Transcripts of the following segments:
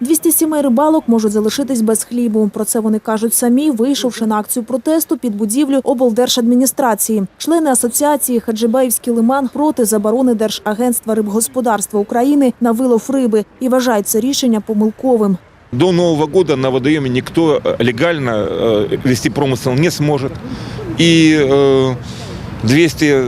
200 сімей рибалок можуть залишитись без хлібу. Про це вони кажуть самі, вийшовши на акцію протесту під будівлю облдержадміністрації. Члени асоціації Хаджибеївський лиман проти заборони Держагентства рибгосподарства України на вилов риби і вважають це рішення помилковим. До Нового года на водоеме никто э, легально э, вести промысел не сможет. И э, 200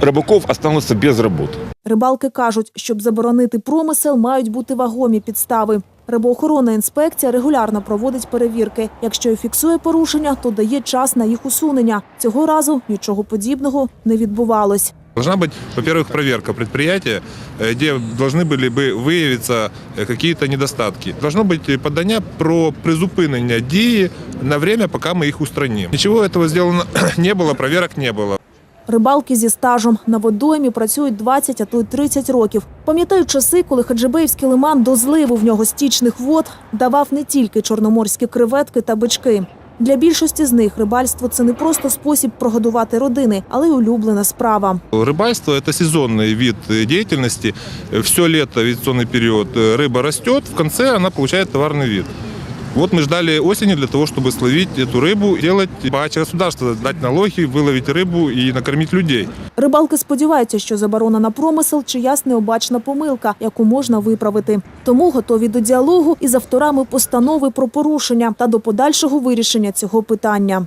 рыбаков останутся без работы. Рибалки кажуть, щоб заборонити промисел, мають бути вагомі підстави. Рибоохоронна інспекція регулярно проводить перевірки. Якщо і фіксує порушення, то дає час на їх усунення. Цього разу нічого подібного не відбувалось. Должна быть, во-первых, проверка предприятия, э, где должны были бы выявиться э, какие-то недостатки. Должно быть э, подання про призупинення дії на время, пока мы их устраним. Ничего этого сделано не было, проверок не было. Рибалки зі стажем на водоймі працюють 20, а то й 30 років. Пам'ятають часи, коли Хаджибеївський лиман до зливу в нього стічних вод давав не тільки чорноморські креветки та бички. Для більшості з них рибальство це не просто спосіб прогодувати родини, але й улюблена справа. Рыбальство – это сезонный вид э, деятельности. Все лето, вегетационный период, э, рыба растет, в конце она получает товарный вид. Вот мы ждали осени для того, чтобы словить эту рыбу, делать богаче государство, дать налоги, выловить рыбу и накормить людей. Рибалки сподіваються, що заборона на промисел чиясь необачна помилка, яку можна виправити. Тому готові до діалогу із авторами постанови про порушення та до подальшого вирішення цього питання.